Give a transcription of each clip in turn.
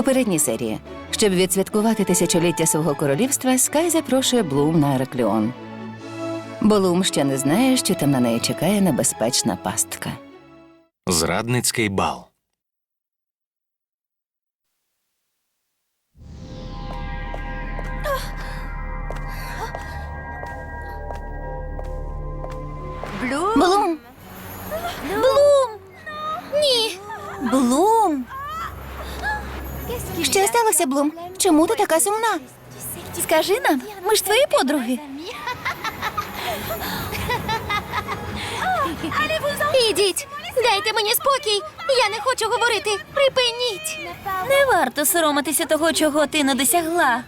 попередній серії, щоб відсвяткувати тисячоліття свого королівства, Скай запрошує Блум на Аракліон. Блум ще не знає, що там на неї чекає небезпечна пастка. Зрадницький бал. Що Блум? Чому ти така сумна? Скажи нам, ми ж твої подруги. Ідіть, дайте мені спокій. Я не хочу говорити. Припиніть. Не варто соромитися того, чого ти не досягла.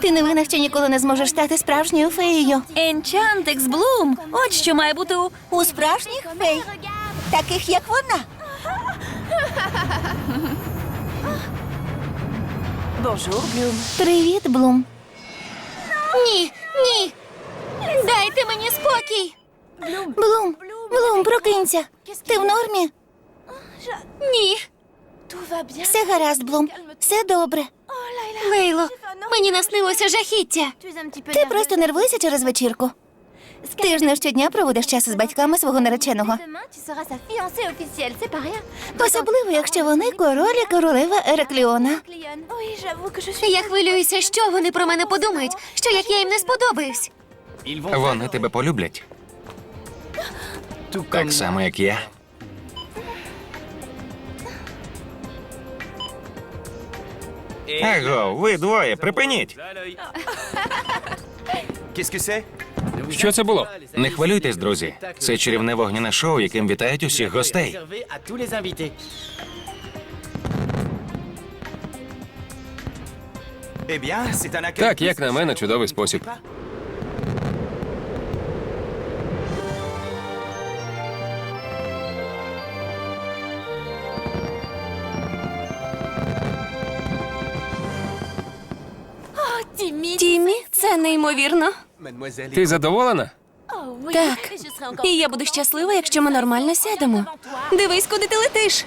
Ти не винна, що ніколи не зможеш стати справжньою феєю. Енчантекс Блум. От що має бути у У справжніх фей, таких як вона. Привіт, Блум. Ні, ні. Дайте мені спокій. Блум, Блум, прокинься. Ти в нормі? Ні. Все гаразд, Блум. Все добре. Лейло, мені наснилося жахіття. Ти просто нервуєшся через вечірку. Ти ж не щодня проводиш час з батьками свого нареченого. Особливо, якщо вони король і королева Еракліона. Я хвилююся, що вони про мене подумають, що як я їм не сподобаюсь. Вони тебе полюблять. Так само, як я. Его, ви двоє, припиніть. Що це було? Не хвилюйтесь, друзі. Це чарівне вогняне шоу, яким вітають усіх гостей. Так, як на мене, чудовий спосіб. Тімі, це неймовірно. Ти задоволена? Так. І я буду щаслива, якщо ми нормально сядемо. Дивись, куди ти летиш.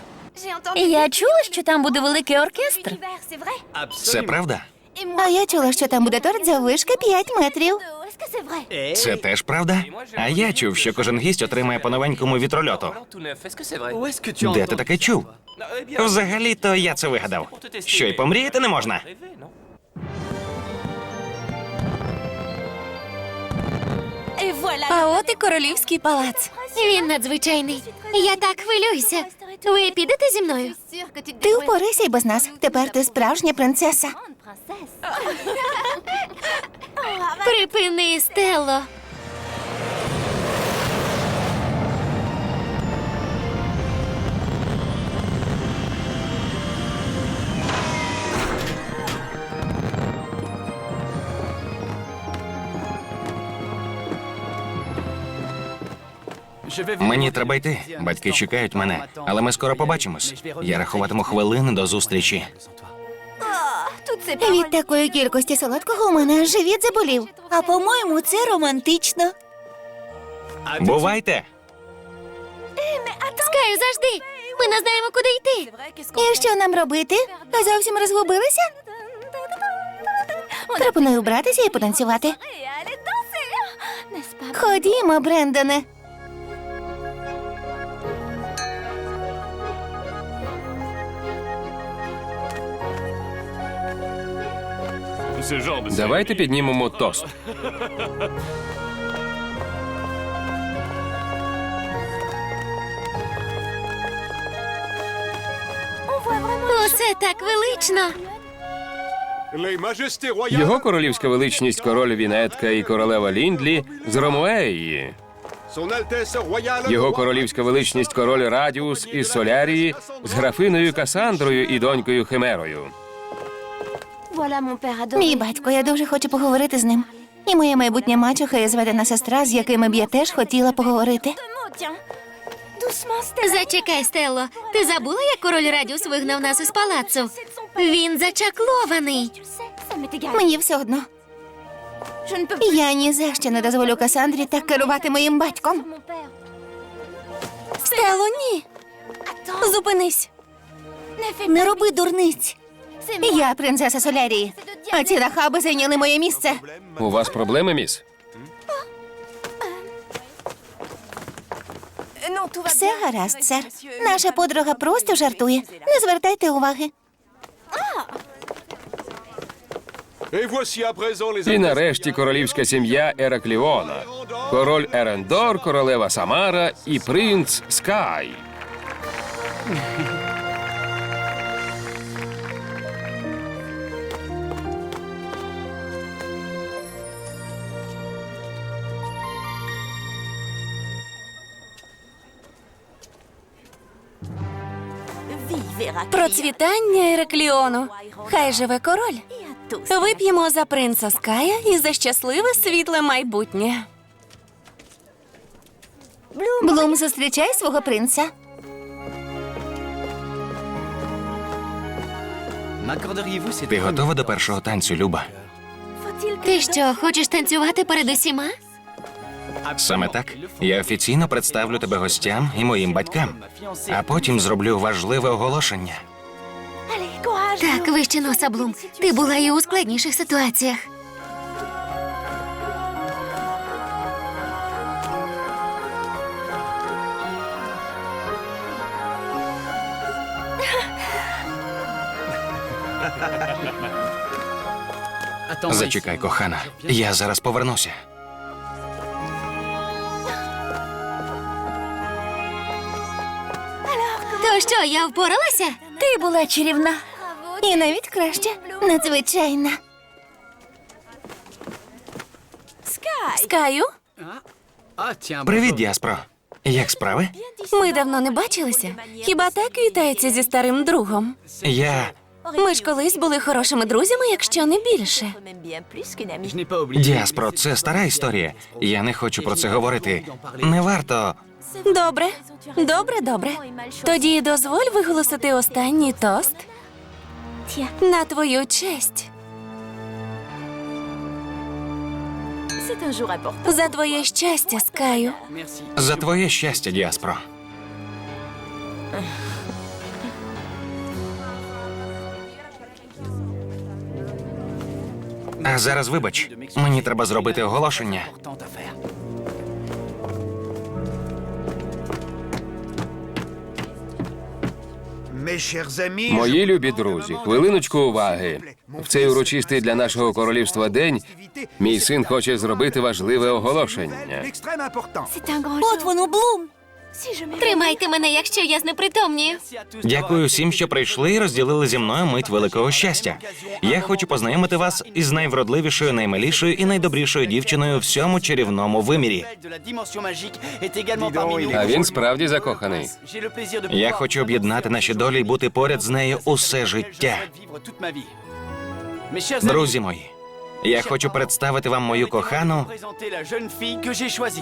Я чула, що там буде великий оркестр. Це правда? А я чула, що там буде торт за вишки 5 метрів. Це теж правда? А я чув, що кожен гість отримає по новенькому вітрольоту. Де ти таке чув? Взагалі-то я це вигадав. Що й помріяти не можна. А от і королівський палац. Він надзвичайний. Я так хвилююся. Ви підете зі мною? Ти впорайся й без нас. Тепер ти справжня принцеса. Припини, Стелло. Мені треба йти. Батьки чекають мене, але ми скоро побачимось. Я рахуватиму хвилини до зустрічі. Від такої кількості солодкого у мене живіт заболів. А по-моєму, це романтично. Бувайте! Скаю завжди. Ми не знаємо, куди йти. І що нам робити? А зовсім розгубилися? Пропоную братися і потанцювати. Ходімо, Брендоне. Давайте піднімемо тост. Оце так велично. Його королівська величність король Вінетка і королева Ліндлі з Ромуеї. Його королівська величність король Радіус із Солярії з графиною Касандрою і донькою Химерою. Мій батько, я дуже хочу поговорити з ним. І моя майбутня мачуха і зведена сестра, з якими б я теж хотіла поговорити. Зачекай, Стелло. Ти забула, як король Радіус вигнав нас із палацу? Він зачаклований. Мені все одно. Я ні за що не дозволю Касандрі так керувати моїм батьком. Стело, ні. Зупинись. Не роби дурниць. Я принцеса Солярії, а ці нахаби зайняли моє місце. У вас проблеми, міс? Все гаразд, сер. Наша подруга просто жартує. Не звертайте уваги. І нарешті королівська сім'я Еракліона. Король Ерендор, королева Самара і принц Скай. Процвітання Ерекліону. Хай живе король. Вип'ємо за принца Ская і за щасливе світле майбутнє. Блум, зустрічай свого принца. Ти готова до першого танцю, Люба? Ти що, хочеш танцювати перед усіма? Саме так. Я офіційно представлю тебе гостям і моїм батькам, а потім зроблю важливе оголошення. Так, вище носа, Блум. Ти була і у складніших ситуаціях. Зачекай, кохана. Я зараз повернуся. То що, я впоралася? Ти була чарівна. І навіть краще. Надзвичайна. Скаю, Привіт, Діаспро. Як справи? ми давно не бачилися. Хіба так вітається зі старим другом? Я. Ми ж колись були хорошими друзями, якщо не більше. Діаспро, це стара історія. Я не хочу про це говорити. Не варто. Добре, добре, добре. Тоді дозволь виголосити останній тост на твою честь. За твоє щастя, Скаю. За твоє щастя, Діаспро. А зараз вибач, мені треба зробити оголошення. Мої любі друзі, хвилиночку уваги. В цей урочистий для нашого королівства день мій син хоче зробити важливе оголошення. От воно, Блум. Тримайте мене, якщо я знепритомнію. Дякую всім, що прийшли і розділили зі мною мить великого щастя. Я хочу познайомити вас із найвродливішою, наймилішою і найдобрішою дівчиною в всьому чарівному вимірі. А він справді закоханий. Я хочу об'єднати наші долі і бути поряд з нею усе життя. Друзі мої, я хочу представити вам мою кохану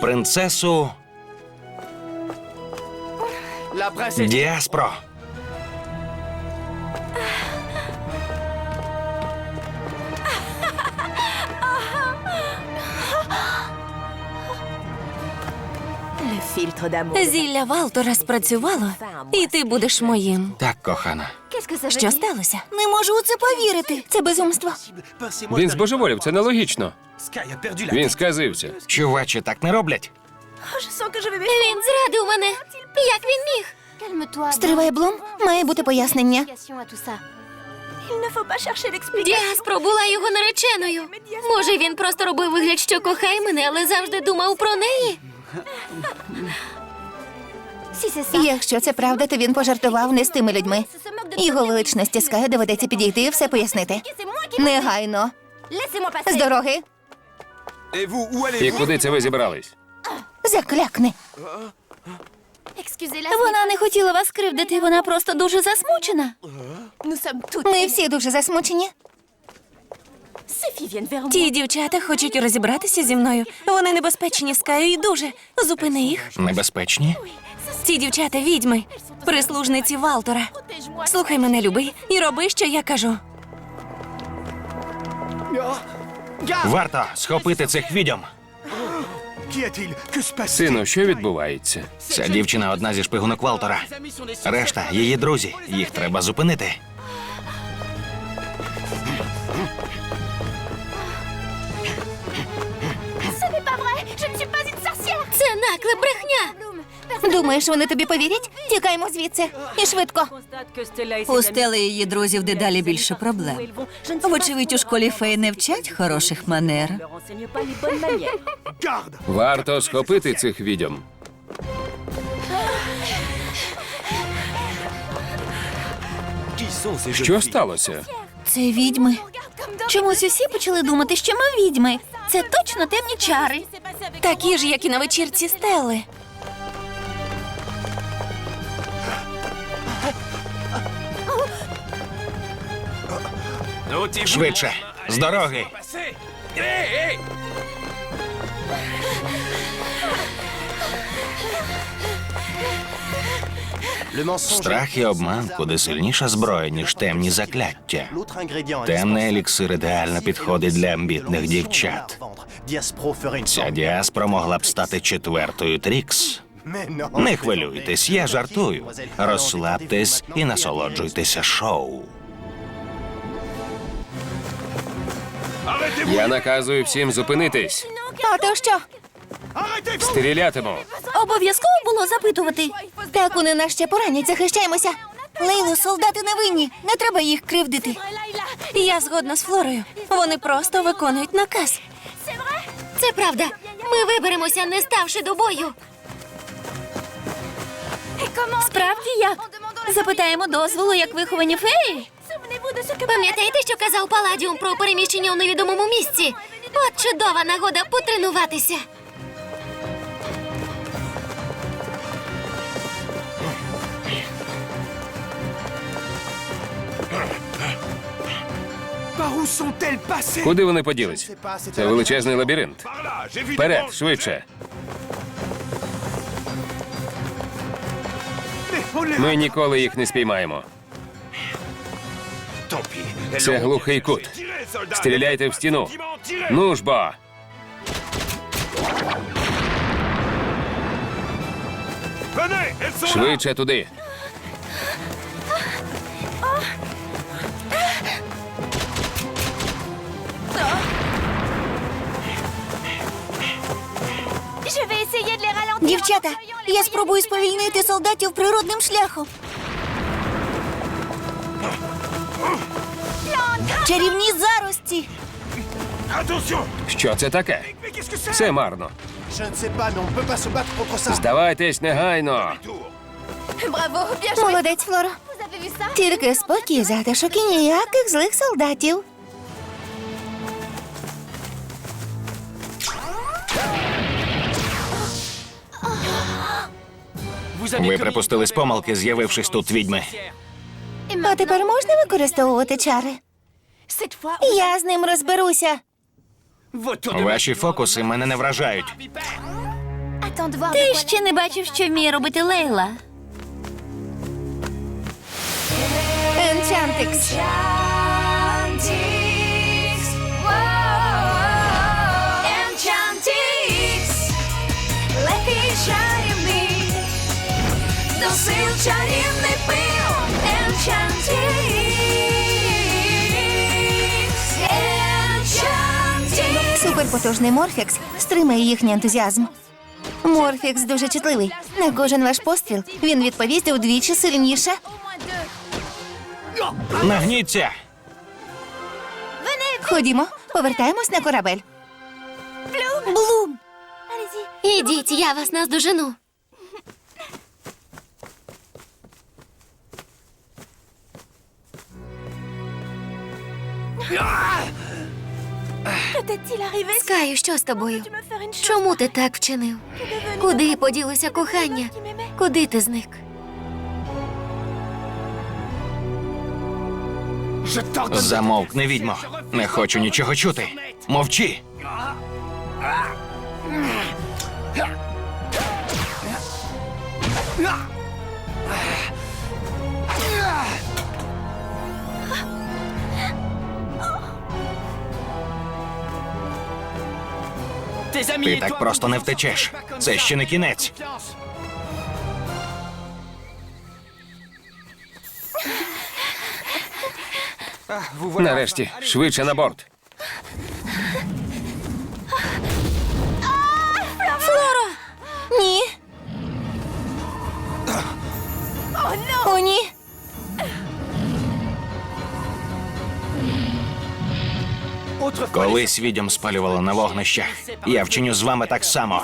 принцесу Діаспро. Зілля Валтора спрацювало, і ти будеш моїм. Так, кохана. Що сталося? Не можу у це повірити. Це безумство. Він збожеволів, це нелогічно. Він сказився. Чувачі так не роблять. Він зрадив мене. Як він міг? Стривай, Блум. Має бути пояснення. Діаспро була його нареченою. Може, він просто робив вигляд, що кохає мене, але завжди думав про неї. Якщо це правда, то він пожартував не з тими людьми. Його величності Скай доведеться підійти і все пояснити. Негайно. З дороги. І куди це ви зібрались? Заклякни. Вона не хотіла вас кривдити, вона просто дуже засмучена. Ми всі дуже засмучені. Ті дівчата хочуть розібратися зі мною. Вони небезпечні скаю і дуже. Зупини їх. Небезпечні? Ці дівчата відьми, прислужниці Валтора. Слухай мене, любий, і роби, що я кажу. Варто схопити цих відьом. Сину, що відбувається? Ця дівчина одна зі шпигунок Валтора. Решта її друзі. Їх треба зупинити. Це наклеп брехня. Думаєш, вони тобі повірять? Тікаємо звідси. І швидко. У Стели і її друзів дедалі більше проблем. Вочевидь, у школі фей не вчать хороших манер. Варто схопити цих відьом. Що сталося? Це відьми. Чомусь усі почали думати, що ми відьми. Це точно темні чари. Такі ж, як і на вечірці стели. Швидше. З дороги. Страх і обман куди сильніша зброя, ніж темні закляття. Темний еліксир ідеально підходить для амбітних дівчат. Ця діаспора могла б стати четвертою Трікс. Не хвилюйтесь, я жартую. Розслабтесь і насолоджуйтеся шоу. Я наказую всім зупинитись. А то що? Стрілятиму. Обов'язково було запитувати. Так вони нас ще поранять, захищаємося. Лейлу, солдати не винні. Не треба їх кривдити. Я згодна з Флорою. Вони просто виконують наказ. Це правда. Ми виберемося, не ставши до бою. Справді як? Запитаємо дозволу, як виховані феї. Пам'ятаєте, що казав Паладіум про переміщення у невідомому місці? От чудова нагода потренуватися. Куди вони поділись? Це величезний лабіринт. Вперед, швидше. Ми ніколи їх не спіймаємо. Це глухий кут. Стріляйте в стіну. Ну ж бо. Швидше туди. Дівчата, я спробую сповільнити солдатів природним шляхом. Чарівні зарості. Що це таке? Все марно. Здавайтесь негайно. Молодець, Флоро. Тільки спокій, затишок і ніяких злих солдатів. Ви припустились помилки, з'явившись тут відьми. А тепер можна використовувати чари? Я з ним розберуся. Ваші фокуси мене не вражають. Ти ще не бачив, що вміє робити Лейла. Енчантикс. Чарівний, чарівний пил. Enchantix, Тепер потужний Морфікс стримає їхній ентузіазм. Морфікс дуже чутливий. На кожен ваш постріл він відповість удвічі сильніше. Нагніться. Ходімо, повертаємось на корабель. Блум! Ідіть, я вас наздожену. Ah! Скаю, що з тобою? Чому ти так вчинив? Куди поділося кохання? Куди ти зник? Замовкни, відьмо. Не хочу нічого чути. Мовчи. Ти так просто не втечеш. Це ще не кінець. Нарешті, швидше на борт. Ні. О, ні. Колись відьом спалювали на вогнищах. Я вчиню з вами так само.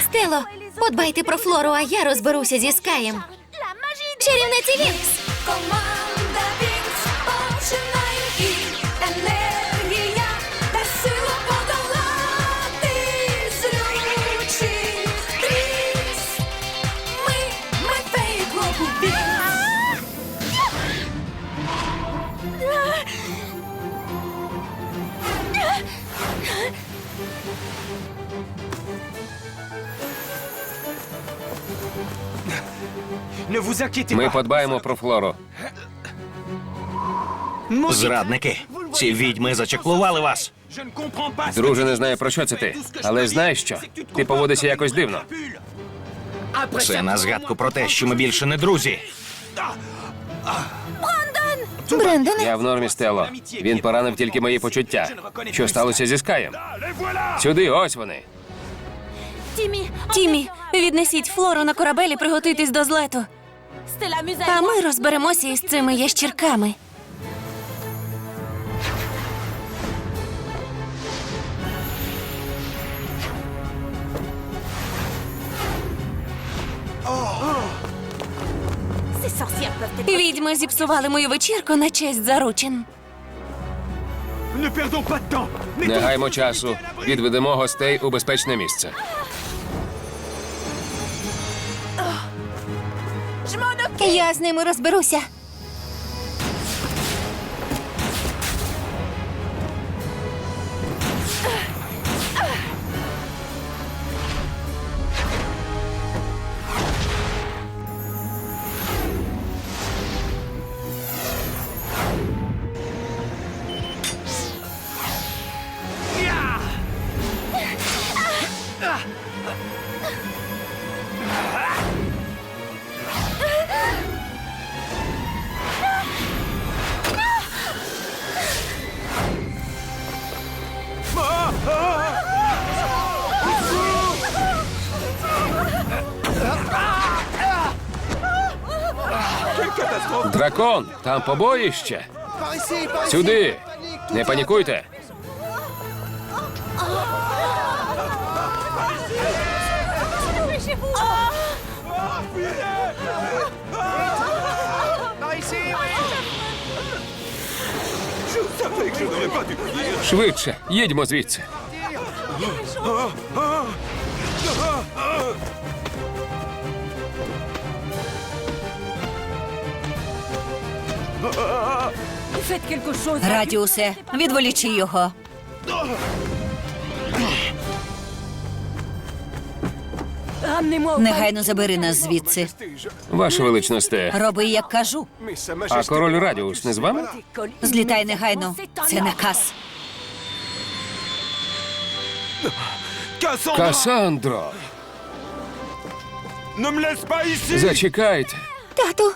Стело, подбайте про Флору, а я розберуся зі Скаєм. Чарівниці Вінкс Ми подбаємо про Флору. Зрадники. Ці відьми зачеклували вас. Друже, не знаю, про що це ти. Але знаєш що? Ти поводишся якось дивно. Це на згадку про те, що ми більше не друзі. Брендоне, Я в нормі, Стело. Він поранив тільки мої почуття. Що сталося зі Скаєм? Сюди, ось вони. Тімі, віднесіть Флору на корабель і приготуйтесь до злету. А ми розберемося із цими ящірками. Відьми зіпсували мою вечірку на честь заручин. Не гаймо часу. Відведемо гостей у безпечне місце. Я з ними розберуся. Дракон, там побоїще. Сюди. Не панікуйте. Швидше, їдьмо звідси. Радіусе, відволічи його. Негайно забери нас звідси. Ваше величносте. Роби, як кажу. А король Радіус не з вами? Злітай негайно. Це наказ. Касандро, ici. зачекайте. Тату,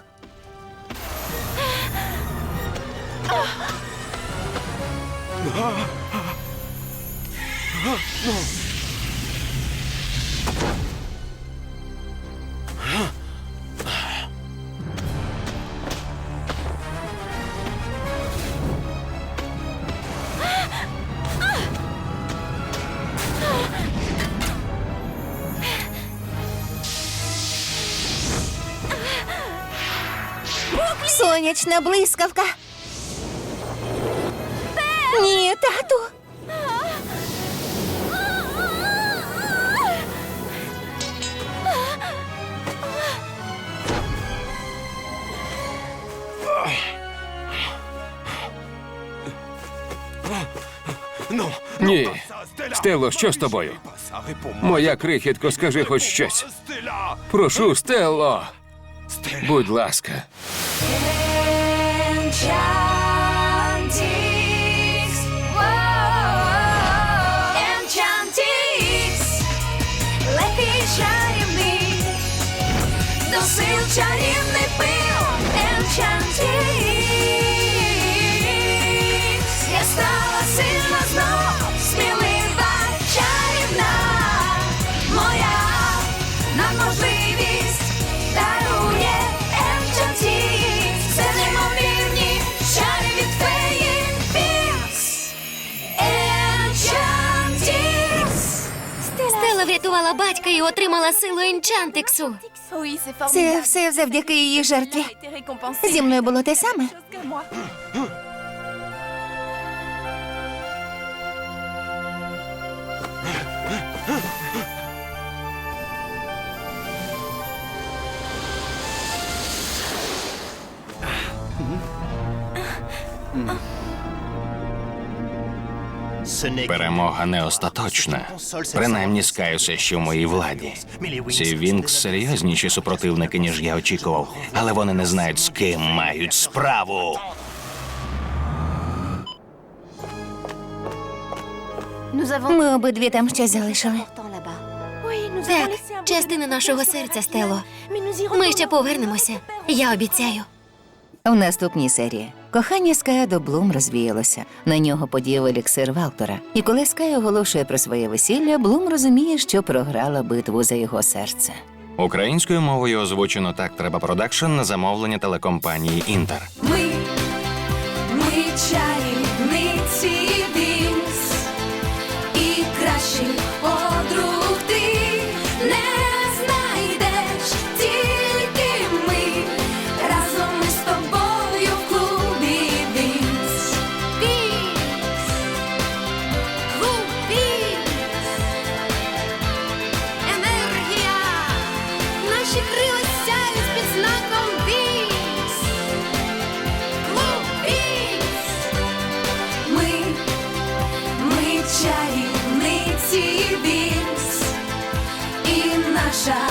Сонячна блискавка. Тату. Non. Ні. Stella. Стелло, що з тобою? Моя крихітко, скажи хоч щось. Stella. Прошу. Stella. Будь ласка. Сил чарівний пил. Enchantix. Стела батька і отримала силу Енчантиксу. Це все завдяки її жертві. Зі мною було те саме. Перемога не остаточна. Принаймні скаюся, що в моїй владі. Ці Вінкс серйозніші супротивники, ніж я очікував, але вони не знають, з ким мають справу. Ми обидві там щось залишили. Так, частина нашого серця, Стело. Ми ще повернемося. Я обіцяю. В наступній серії кохання Ская до Блум розвіялося. На нього подіяв еліксир Валтора. І коли Скай оголошує про своє весілля, Блум розуміє, що програла битву за його серце. Українською мовою озвучено так треба продакшн на замовлення телекомпанії Інтер. Ми, ми чарівниці shine.